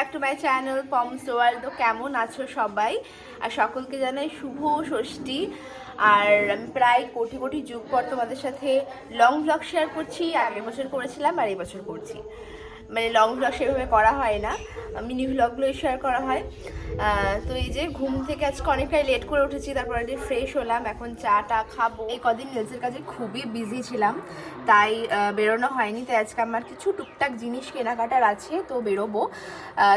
Back to my channel Poms world তো কেমন আছো সবাই? আর সকলকে জানাই শুভ ষষ্ঠী। আর আমি প্রায় কোটি কোটি যুগ পর তোমাদের সাথে লং ব্লগ শেয়ার করছি আগের বছর করেছিলাম, আর এবছর করছি। মানে লং ব্লগ সেভাবে করা হয় না মিনি ভ্লগগুলোই শেয়ার করা হয়। তো এই যে ঘুম থেকে আজকে অনেকটাই লেট করে উঠেছি, তারপরে যে ফ্রেশ হলাম, এখন চা টা খাব। এই কদিন নেলসের কাজে খুবই বিজি ছিলাম, তাই বেরোনো হয়নি, তাই আজকে আমার কিছু টুকটাক জিনিস কেনাকাটার আছে, তো বেরোবো।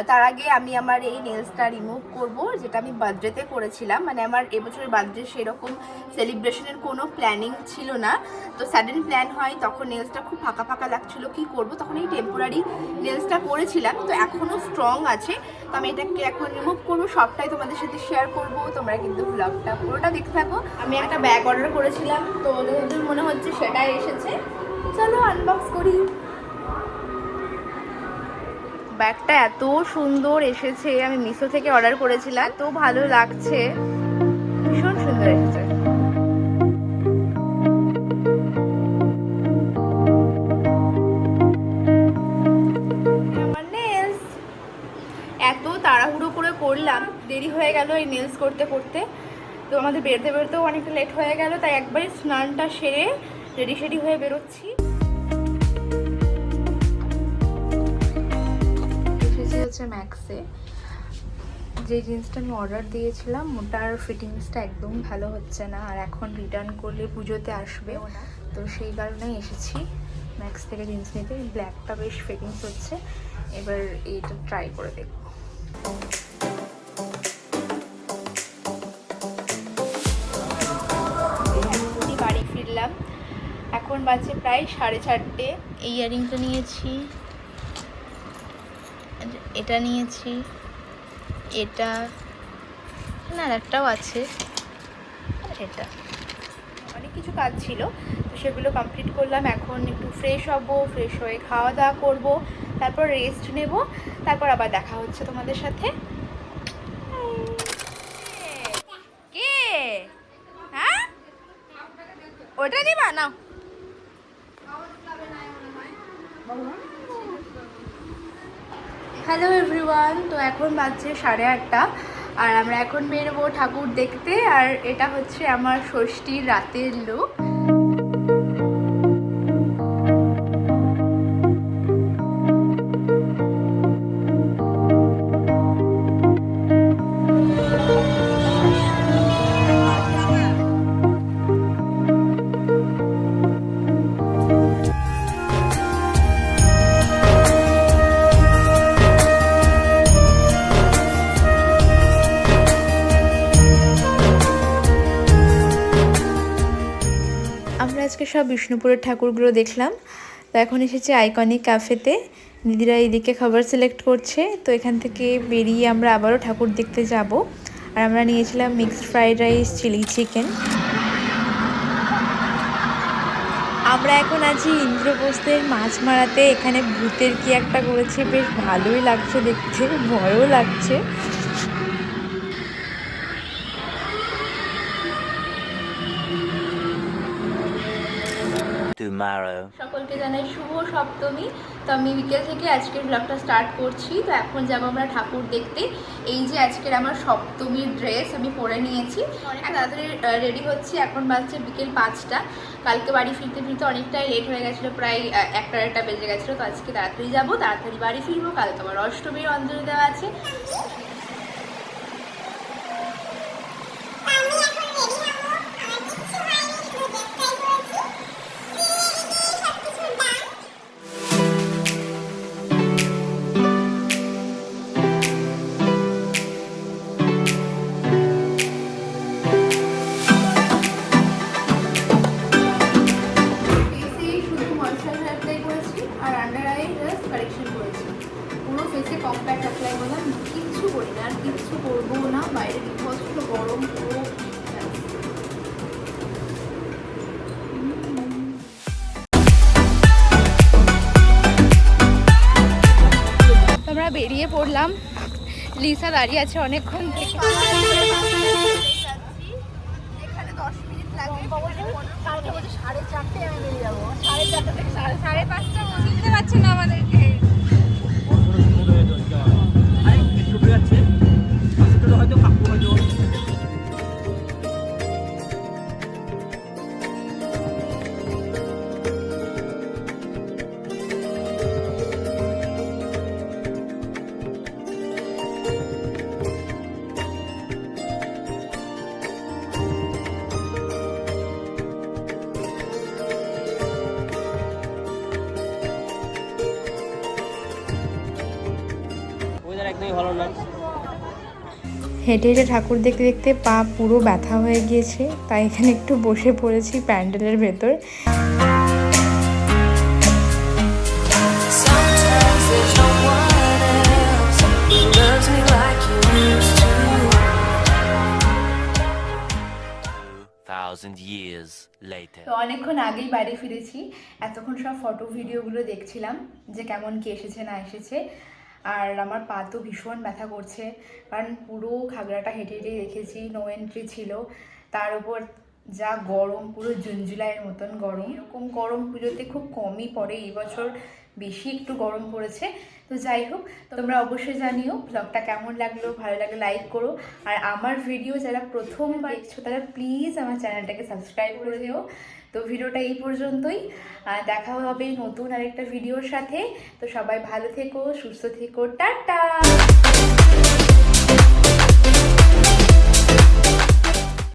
তার আগে আমি আমার এই নেলসটা রিমুভ করব, যেটা আমি বার্থডেতে করেছিলাম। মানে আমার এবছর বার্থডে সেরকম সেলিব্রেশনের কোনো প্ল্যানিং ছিল না। তো সাডেন প্ল্যান হয়, তখন নেলসটা খুব ফাঁকা ফাঁকা লাগছিল, কি করব? তখন এই টেম্পোরারি নেলসটা করেছিলাম তো এখনও স্ট্রং আছে। তো আমি এটাকে এখন রিমুভ করব, সবটাই তোমাদের সাথে শেয়ার করব। তোমরা কিন্তু ব্লগটা পুরোটা দেখতে থাকো। আমি একটা ব্যাগ অর্ডার করেছিলাম, তো ওদের মনে হচ্ছে সেটাই এসেছে, চলো আনবক্স করি। ব্যাগটা এত সুন্দর এসেছে, আমি মিশো থেকে অর্ডার করেছিলাম, তো ভালো লাগছে। ভীষণ সুন্দর এসেছে। করলাম। দেরি হয়ে গেল এই নেলস করতে করতে। তো আমাদের বেরোতে বেরোতেও অনেকটা লেট হয়ে গেল তাই একবারে স্নানটা সেরে রেডি সেডি হয়ে বেরোচ্ছি। এসেছি হচ্ছে ম্যাক্সে যে জিন্সটা আমি অর্ডার দিয়েছিলাম ওটার ফিটিংসটা একদম ভালো হচ্ছে না আর এখন রিটার্ন করলে পুজোতে আসবে। তো সেই কারণেই এসেছি ম্যাক্স থেকে জিন্স নিতে। ব্ল্যাকটা বেশ ফিটিংস হচ্ছে। এবার এইটা ট্রাই করে দেখব। বাড়ি এখন বাজে প্রায় সাড়ে চারটে। এই ইয়ারিংটা নিয়েছি। এটা নিয়েছি। এটা, না, একটাও আছে। এটা। অনেক কিছু কাজ ছিল, তো সেগুলো কমপ্লিট করলাম। এখন একটু ফ্রেশ হব ফ্রেশ হয়ে খাওয়া দাওয়া করব, তারপর রেস্ট নেব, তারপর আবার দেখা হচ্ছে তোমাদের সাথে। নাও। হ্যালো এভরিওয়ান তো এখন বাজছে সাড়ে আটটা, আর আমরা এখন বেরোবো ঠাকুর দেখতে, আর এটা হচ্ছে আমার ষষ্ঠীর রাতের লুক আজকে সব বিষ্ণুপুরের ঠাকুরগুলো দেখলাম। তো এখন এসেছে আইকনিক ক্যাফেতে দিদিরা এদিকে খাবার সিলেক্ট করছে। তো এখান থেকে বেরিয়ে আমরা আবারও ঠাকুর দেখতে যাব। আর আমরা নিয়েছিলাম mixed fried rice chilli chicken আমরা এখন আছি ইন্দ্রপ্রস্থের মাছ মারাতে এখানে ভূতের কি একটা করেছে, বেশ ভালোই লাগছে দেখতে, ভয়ও লাগছে। Tomorrow. সকলকে জানাই শুভ সপ্তমী। তো আমি বিকেল থেকে আজকের ব্লগটা স্টার্ট করছি। তো এখন যাব আমরা ঠাকুর দেখতে। এই যে আজকের আমার সপ্তমীর ড্রেস আমি পরে নিয়েছি। অনেক তাড়াতাড়ি রেডি হচ্ছি। এখন বাজছে বিকেল পাঁচটা। কালকে বাড়ি ফিরতে ফিরতে অনেকটাই লেট হয়ে গেছিল প্রায় একটা একটা বেজে গেছিল। তো আজকে তাড়াতাড়ি যাব তাড়াতাড়ি বাড়ি ফিরবো। কালকে আমার অষ্টমীর অঞ্জলি দেওয়া আছে। কারেকশন করেছি। পুরো ফেসে কম্প্যাক্ট অ্যাপ্লাই করলাম, কিচ্ছু করি না, আর কিচ্ছু করব না, বাইরে বিভৎস গরম, পুরো বেরিয়ে পড়লাম। লিসা দাঁড়িয়ে আছে অনেকক্ষণ। থেকে সাড়ে চারটে আমি বেরিয়ে যাব। সাড়ে চারটে থেকে সাড়ে সাড়ে পাঁচটা বুঝতে পারছে না আমাদেরকে। হেঁটে হেঁটে ঠাকুর দেখতে দেখতে পা পুরো ব্যথা হয়ে গিয়েছে তাই এখানে একটু বসে পড়েছি প্যান্ডেলের ভেতর. তো অনেকক্ষণ আগেই বাড়ি ফিরেছি এতক্ষণ সব ফটো ভিডিওগুলো দেখছিলাম যে কেমন কি এসেছে না এসেছে। আর আমার পা তো ভীষণ ব্যথা করছে। কারণ পুরো খাগড়াটা হেঁটে হেঁটে রেখেছি নো এন্ট্রি ছিল। তার উপর যা গরম, পুরো জুন জুলাইয়ের মতন গরম। এরকম গরম পুজোতে খুব কমই পড়ে, এই বছর বেশি একটু গরম পড়েছে। তো যাই হোক, তোমরা অবশ্যই জানিও ব্লগটা কেমন লাগল, ভালো লাগলে লাইক করো। আর আমার ভিডিও যারা প্রথমবার দেখছ, তারা প্লিজ আমার চ্যানেলটাকে সাবস্ক্রাইব করে দিও। তো ভিডিওটা এই পর্যন্তই। দেখা হবে নতুন আরেকটা ভিডিওর সাথে। তো সবাই ভালো থেকো, সুস্থ থেকো, টাটা!